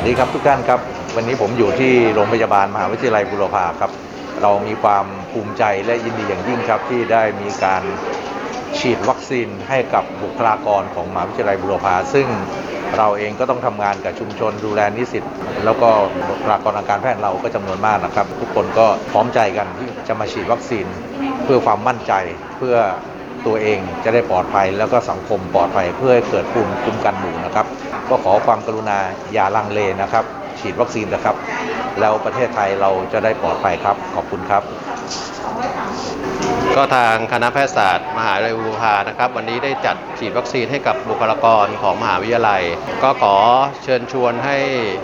วัสดีครับทุกท่านครับ วันนี้ผมอยู่ที่โรงพยาบาลมหาวิทยาลัยบุรพาครับ เรามีความภูมิใจและยินดีอย่างยิ่งครับที่ได้มีการฉีดวัคซีนให้กับบุคลากรของมหาวิทยาลัยบุรพาซึ่งเราเองก็ต้องทำงานกับชุมชนดูแลนิสิตแล้วก็บุคลากรทางการแพทย์เราก็จำนวนมากนะครับ ทุกคนก็พร้อมใจกันที่จะมาฉีดวัคซีนเพื่อความมั่นใจเพื่อ ตัวเองจะได้ปลอดภัยแล้วก็สังคมปลอดภัยเพื่อให้เกิดภูมิคุ้มกันหมู่นะครับ ก็ขอความกรุณาอย่าลังเลนะครับ ฉีดวัคซีนนะครับ แล้วประเทศไทยเราจะได้ปลอดภัยครับ ขอบคุณครับ ก็ทางคณะแพทยศาสตร์ มหาวิทยาลัยบูรพานะครับ วันนี้ได้จัดฉีดวัคซีนให้กับบุคลากรของมหาวิทยาลัย ก็ขอเชิญชวนให้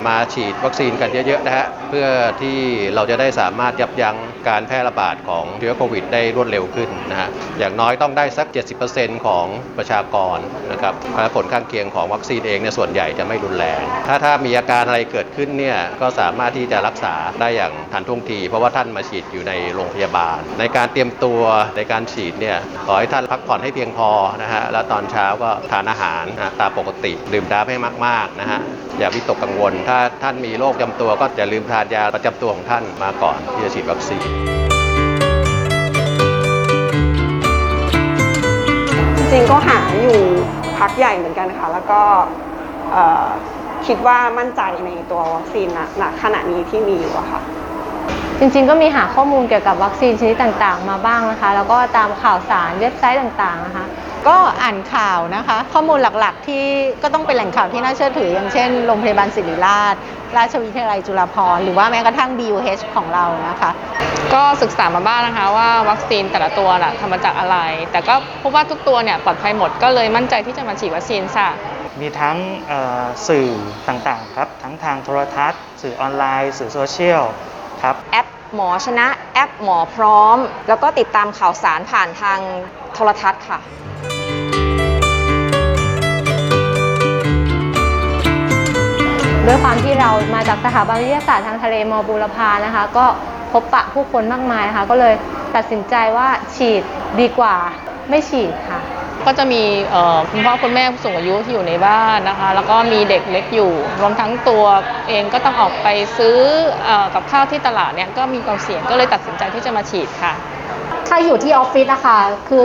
มาฉีดวัคซีนกันเยอะๆนะฮะเพื่อที่เราจะได้สามารถยับยั้งการแพร่ระบาดของเชื้อโควิด ได้รวดเร็วขึ้นนะฮะอย่างน้อยต้องได้สัก 70%ของประชากรนะครับผลข้างเคียงของวัคซีนเองเนี่ยส่วนใหญ่จะไม่รุนแรง ถ้าถ้ามีอาการอะไรเกิดขึ้นเนี่ยก็สามารถที่จะรักษาได้อย่างทันท่วงที เพราะว่าท่านมาฉีดอยู่ในโรงพยาบาล ในการเตรียมตัวในการฉีดเนี่ยขอให้ท่านพักผ่อนให้เพียงพอนะฮะแล้วตอนเช้าก็ทานอาหารนะตามปกติ ดื่มน้ำให้มากๆนะฮะอย่าวิตกกังวล ถ้าท่านมีโรคประจำตัวก็อย่าลืมทานยาประจำตัวของท่านมาก่อนที่จะฉีดวัคซีนจริงๆก็หาอยู่พักใหญ่เหมือนกันค่ะ แล้วก็ คิดว่ามั่นใจในตัววัคซีนณณขณะนี้ที่มีอยู่อะค่ะ จริงๆ ก็มีหาข้อมูลเกี่ยวกับวัคซีนชนิดต่างๆ มาบ้างนะคะ แล้วก็ตามข่าวสารเว็บไซต์ต่างๆนะคะ ก็อ่านข่าวนะคะ ข้อมูลหลักๆ ที่ก็ต้องเป็นแหล่งข่าวที่น่าเชื่อถือ อย่างเช่นโรงพยาบาลศิริราช ราชวิทยาลัยจุฬาภรณ์หรือว่าแม้กระทั่ง BUH ของเรานะคะ ก็ศึกษามาบ้างนะคะว่าวัคซีนแต่ละตัวน่ะทำมาจากอะไร แต่ก็พบว่าทุกตัวเนี่ยปลอดภัยหมดก็เลยมั่นใจที่จะมาฉีดวัคซีนค่ะ มีทั้งสื่อต่างๆครับ ทั้งทางโทรทัศน์ สื่อออนไลน์ สื่อโซเชียลครับแอปหมอชนะแอปหมอพร้อม แล้วก็ติดตามข่าวสารผ่านทางโทรทัศน์ค่ะด้วยความที่เรามาจากสถาบันวิทยาศาสตร์ทางทะเลมบูรพานะคะ ก็พบปะผู้คนมากมายนะคะก็เลยตัดสินใจว่าฉีดดีกว่าไม่ฉีดค่ะ ก็จะมีคุณพ่อคุณแม่ผู้สูงอายุที่อยู่ในบ้านนะคะ แล้วก็มีเด็กเล็กอยู่ รวมทั้งตัวเองก็ต้องออกไปซื้ออกับข้าวที่ตลาดเนี่ยก็มีความเสี่ยงก็เลยตัดสินใจที่จะมาฉีดค่ะ ถ้าอยู่ที่ออฟฟิศอะค่ะคือ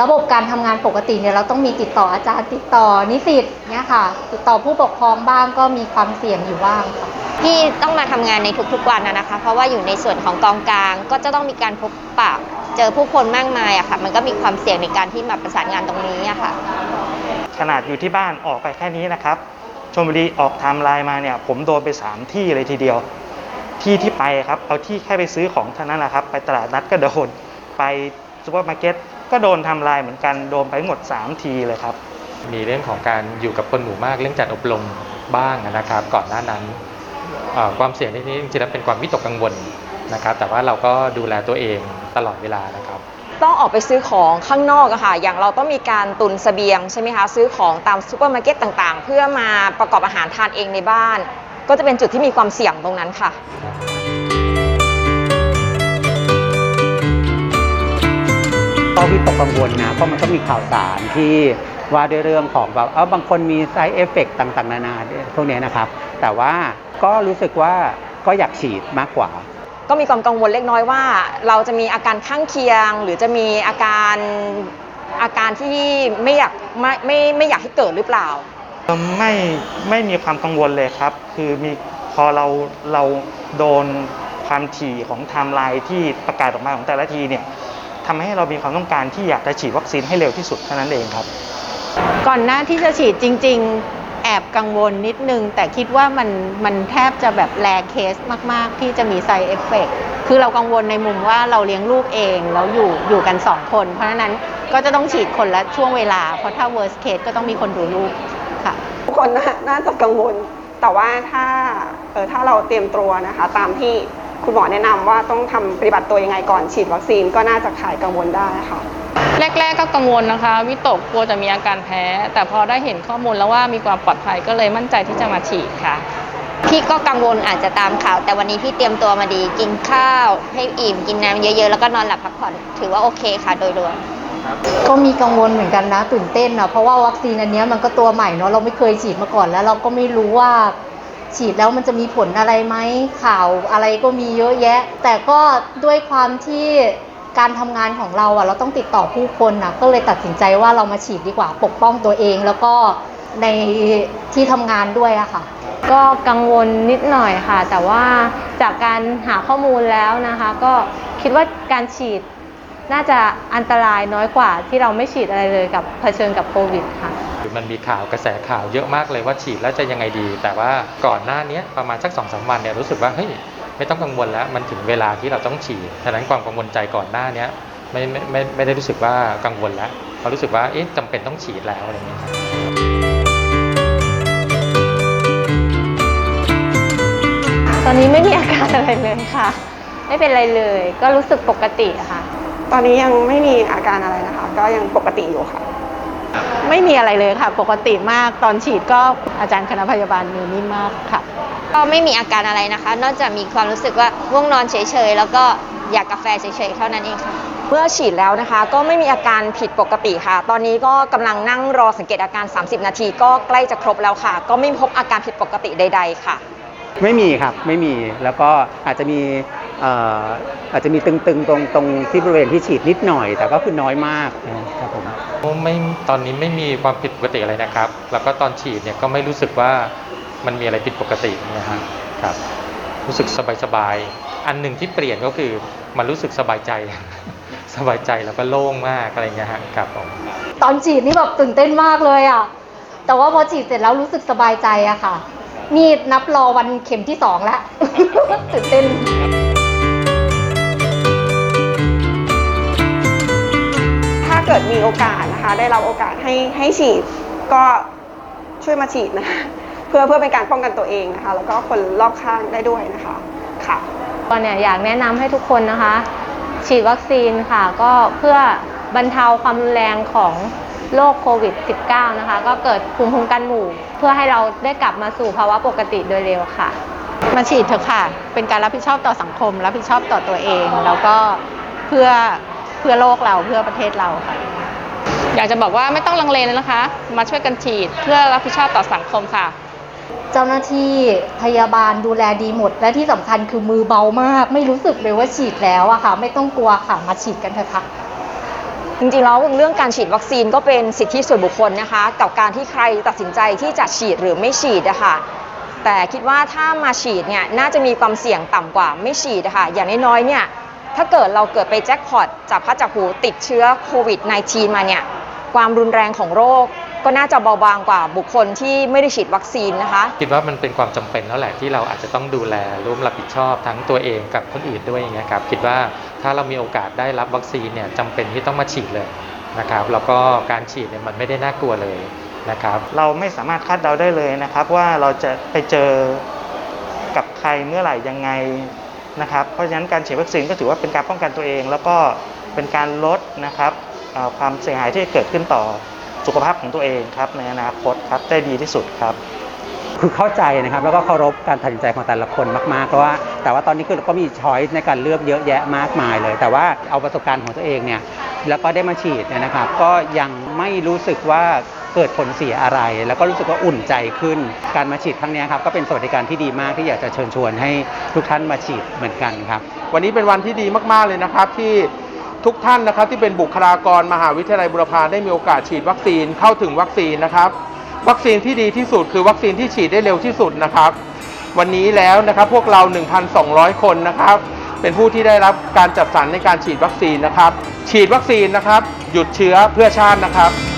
ระบบการทำงานปกติเนี่ยเราต้องมีติดต่ออาจารย์ติดต่อนิสิตเนี่ยค่ะ ติดต่อผู้ปกครองบ้างก็มีความเสี่ยงอยู่บ้างค่ะที่ต้องมาทำงานในทุกๆวันนะนะคะ เพราะว่าอยู่ในส่วนของกองกลาง ก็จะต้องมีการพบปะเจอผู้คนมากมายอะค่ะ มันก็มีความเสี่ยงในการที่มาประสานงานตรงนี้อะค่ะ ขนาดอยู่ที่บ้านออกไปแค่นี้นะครับชมบุรีออกไทม์ไลน์มาเนี่ย ผมโดนไป 3 ที่เลยทีเดียว ที่ที่ไปครับ เอาที่แค่ไปซื้อของเท่านั้นแหละครับ ไปตลาดนัดก็โดน ไปซูเปอร์มาร์เก็ตก็โดนทำลายเหมือนกันโดนไปทั้งหมด 3 ทีเลยครับ มีเรื่องของการอยู่กับคนหมู่มากเรื่องจัดอบรมบ้างนะครับ ก่อนหน้านั้นเอ่อความเสี่ยงที่นี้จริงๆแล้วเป็นความวิตกกังวลนะครับ แต่ว่าเราก็ดูแลตัวเองตลอดเวลานะครับต้องออกไปซื้อของข้างนอกอะค่ะ อย่างเราต้องมีการตุนเสบียงใช่ไหมคะ ซื้อของตามซูเปอร์มาร์เก็ตต่างๆ เพื่อมาประกอบอาหารทานเองในบ้าน ก็จะเป็นจุดที่มีความเสี่ยงตรงนั้นค่ะ ก็วิตกกังวลนะ เพราะมันก็มีข่าวสารที่ว่าด้วยเรื่องของแบบเออบางคนมีไซ d ์เอฟเฟกต่างๆ นานาพวกเนี้ยนะครับ แต่ว่าก็รู้สึกว่าก็อยากฉีดมากกว่า ก็มีความกังวลเล็กน้อยว่า เราจะมีอาการข้างเคียง หรือจะมีอาการอาการที่ไม่อยากไม่ไม่ไม่อยากให้เกิดหรือเปล่าไม่ไม่มีความกังวลเลยครับ คือมีพอเราเราโดนความถี่ของไทม์ไลน์ที่ประกาศออกมาของแต่ละทีเนี่ย ทำให้เรามีความต้องการที่อยากจะฉีดวัคซีนให้เร็วที่สุดเท่านั้นเองครับ ก่อนหน้าที่จะฉีดจริง ๆ แอบกังวลนิดนึง แต่คิดว่ามันมันแทบจะแบบแรเคสมาก ๆ ที่จะมีไซเอฟเฟกคือเรากังวลในมุมว่าเราเลี้ยงลูกเองแล้วอยู่อยู่กัน 2 คน เพราะฉะนั้นก็จะต้องฉีดคนละช่วงเวลา เพราะถ้า worst case ก็ต้องมีคนดูลูกค่ะทุกคนน่าน่าจะกังวล แต่ว่าถ้าเออถ้าเราเตรียมตัวนะคะ ตามที่ คุณหมอแนะนำว่าต้องทำปฏิบัติตัวยังไงก่อนฉีดวัคซีนก็น่าจะขายกังวลได้ค่ะแรกๆก็กังวลนะคะวิตกกลัวจะมีอาการแพ้ แต่พอได้เห็นข้อมูลแล้วว่ามีความปลอดภัยก็เลยมั่นใจที่จะมาฉีดค่ะพี่ก็กังวลอาจจะตามข่าว แต่วันนี้พี่เตรียมตัวมาดี กินข้าว ให้อิ่มกินน้ำเยอะๆ แล้วก็นอนหลับพักผ่อน ถือว่าโอเคค่ะโดยรวมก็มีกังวลเหมือนกันนะ ตื่นเต้นนะเพราะว่าวัคซีนอันเนี้ยมันก็ตัวใหม่เนาะเราไม่เคยฉีดมาก่อนแล้วเราก็ไม่รู้ว่า ฉีดแล้วมันจะมีผลอะไรไหมข่าวอะไรก็มีเยอะแยะ แต่ก็ด้วยความที่การทำงานของเราอะเราต้องติดต่อผู้คนนะก็เลยตัดสินใจว่าเรามาฉีดดีกว่าปกป้องตัวเอง แล้วก็ในที่ทำงานด้วยอะค่ะ ก็กังวลนิดหน่อยค่ะ แต่ว่าจากการหาข้อมูลแล้วนะคะ ก็คิดว่าการฉีดน่าจะอันตรายน้อยกว่าที่เราไม่ฉีดอะไรเลยกับเผชิญกับโควิดค่ะ มันมีข่าวกระแสข่าวเยอะมากเลยว่าฉีดแล้วจะยังไงดี แต่ว่าก่อนหน้าเนี้ยประมาณสักสองสามวันเนี่ยรู้สึกว่าเฮ้ยไม่ต้องกังวลแล้วมันถึงเวลาที่เราต้องฉีดฉะนั้นความกังวลใจก่อนหน้าเนี้ยไม่ไม่ไม่ไม่ได้รู้สึกว่ากังวลแล้วเพราะรู้สึกว่าเอ๊ะจำเป็นต้องฉีดแล้วอะไรอย่างเงี้ยครับตอนนี้ไม่มีอาการอะไรเลยค่ะ ไม่เป็นไรเลย ก็รู้สึกปกติอะค่ะ ตอนนี้ยังไม่มีอาการอะไรนะคะ ก็ยังปกติอยู่ค่ะ ไม่มีอะไรเลยค่ะ ปกติมากตอนฉีดก็อาจารย์คณะพยาบาลมือนิ่มมากค่ะ ก็ไม่มีอาการอะไรนะคะ นอกจากมีความรู้สึกว่าง่วงนอนเฉยๆ แล้วก็อยากกาแฟเฉยๆ เท่านั้นเองค่ะ เมื่อฉีดแล้วนะคะ ก็ไม่มีอาการผิดปกติค่ะ ตอนนี้ก็กำลังนั่งรอสังเกตอาการ 30 นาที ก็ใกล้จะครบแล้วค่ะ ก็ไม่พบอาการผิดปกติใด ๆ ค่ะ ไม่มีครับไม่มีแล้วก็อาจจะมีเอ่ออาจจะมีตึงๆตรงตรงที่บริเวณที่ฉีดนิดหน่อย แต่ก็คือน้อยมากนะครับผมไม่ตอนนี้ไม่มีความผิดปกติอะไรนะครับ แล้วก็ตอนฉีดเนี่ยก็ไม่รู้สึกว่ามันมีอะไรผิดปกติเนี่ยฮะครับ รู้สึกสบายๆอันหนึ่งที่เปลี่ยนก็คือมันรู้สึกสบายใจสบายใจแล้วก็โล่งมากอะไรเงี้ยฮะครับผมตอนฉีดนี่แบบตื่นเต้นมากเลยอะแต่ว่าพอฉีดเสร็จแล้วรู้สึกสบายใจอะค่ะ นี่นับรอวันเข็มที่สองแล้วตื่นเต้น เกิดมีโอกาสนะคะ ได้รับโอกาสให้ให้ฉีดก็ช่วยมาฉีดนะคะเพื่อเพื่อเป็นการป้องกันตัวเองนะคะ แล้วก็คนรอบข้างได้ด้วยนะคะค่ะก็เนี่ยอยากแนะนำให้ทุกคนนะคะ ฉีดวัคซีนค่ะ ก็เพื่อบรรเทาความรุนแรงของโรคโควิด -19 นะคะ ก็เกิดภูมิคุ้มกันหมู่ เพื่อให้เราได้กลับมาสู่ภาวะปกติโดยเร็วค่ะ มาฉีดเถอะค่ะ เป็นการรับผิดชอบต่อสังคม รับผิดชอบต่อตัวเอง แล้วก็เพื่อ เพื่อโลกเราเพื่อประเทศเราค่ะ อยากจะบอกว่าไม่ต้องลังเลเลยนะคะ มาช่วยกันฉีดเพื่อรับผิดชอบต่อสังคมค่ะ เจ้าหน้าที่พยาบาลดูแลดีหมด และที่สำคัญคือมือเบามาก ไม่รู้สึกเลยว่าฉีดแล้วอะค่ะ ไม่ต้องกลัวค่ะมาฉีดกันเถอะค่ะ จริงๆแล้วเรื่องการฉีดวัคซีนก็เป็นสิทธิส่วนบุคคลนะคะกับการที่ใครตัดสินใจที่จะฉีดหรือไม่ฉีดนะคะแต่คิดว่าถ้ามาฉีดเนี่ยน่าจะมีความเสี่ยงต่ำกว่าไม่ฉีดนะคะอย่างน้อยๆเนี่ย ถ้าเกิดเราเกิดไปแจ็คพอตจับพัดจับผูติดเชื้อโควิด -19 มาเนี่ยความรุนแรงของโรคก็น่าจะเบาบางกว่าบุคคลที่ไม่ได้ฉีดวัคซีนนะคะ คิดว่ามันเป็นความจำเป็นแล้วแหละที่เราอาจจะต้องดูแลร่วมรับผิดชอบทั้งตัวเองกับคนอื่นด้วยอย่างเงี้ยครับคิดว่าถ้าเรามีโอกาสได้รับวัคซีนเนี่ยจำเป็นที่ต้องมาฉีดเลยนะครับแล้วก็การฉีดเนี่ยมันไม่ได้น่ากลัวเลยนะครับ เราไม่สามารถคาดเดาได้เลยนะครับว่าเราจะไปเจอกับใครเมื่อไหร่ยังไง นะครับ เพราะฉะนั้นการฉีดวัคซีนก็ถือว่าเป็นการป้องกันตัวเอง แล้วก็เป็นการลดนะครับความเสียหายที่เกิดขึ้นต่อสุขภาพของตัวเองครับในอนาคตครับได้ดีที่สุดครับ คือเข้าใจนะครับแล้วก็เคารพการตัดสินใจของแต่ละคนมากๆเพราะว่าแต่ว่าตอนนี้คือเราก็มีช้อยส์ในการเลือกเยอะแยะมากมายเลย แต่ว่าเอาประสบการณ์ของตัวเองเนี่ยแล้วก็ได้มาฉีดเนี่ยนะครับ ก็ยังไม่รู้สึกว่า เกิดผลเสียอะไร แล้วก็รู้สึกว่าอุ่นใจขึ้น การมาฉีดครั้งนี้ครับก็เป็นสวัสดิการที่ดีมากที่อยากจะเชิญชวนให้ทุกท่านมาฉีดเหมือนกันครับ วันนี้เป็นวันที่ดีมากๆเลยนะครับที่ทุกท่านนะครับที่เป็นบุคลากรมหาวิทยาลัยบุรพาได้มีโอกาสฉีดวัคซีนเข้าถึงวัคซีนนะครับ วัคซีนที่ดีที่สุดคือวัคซีนที่ฉีดได้เร็วที่สุดนะครับ วันนี้แล้วนะครับพวกเรา 1,200 คนนะครับ เป็นผู้ที่ได้รับการจัดสรรในการฉีดวัคซีนนะครับ ฉีดวัคซีนนะครับ หยุดเชื้อเพื่อชาตินะครับ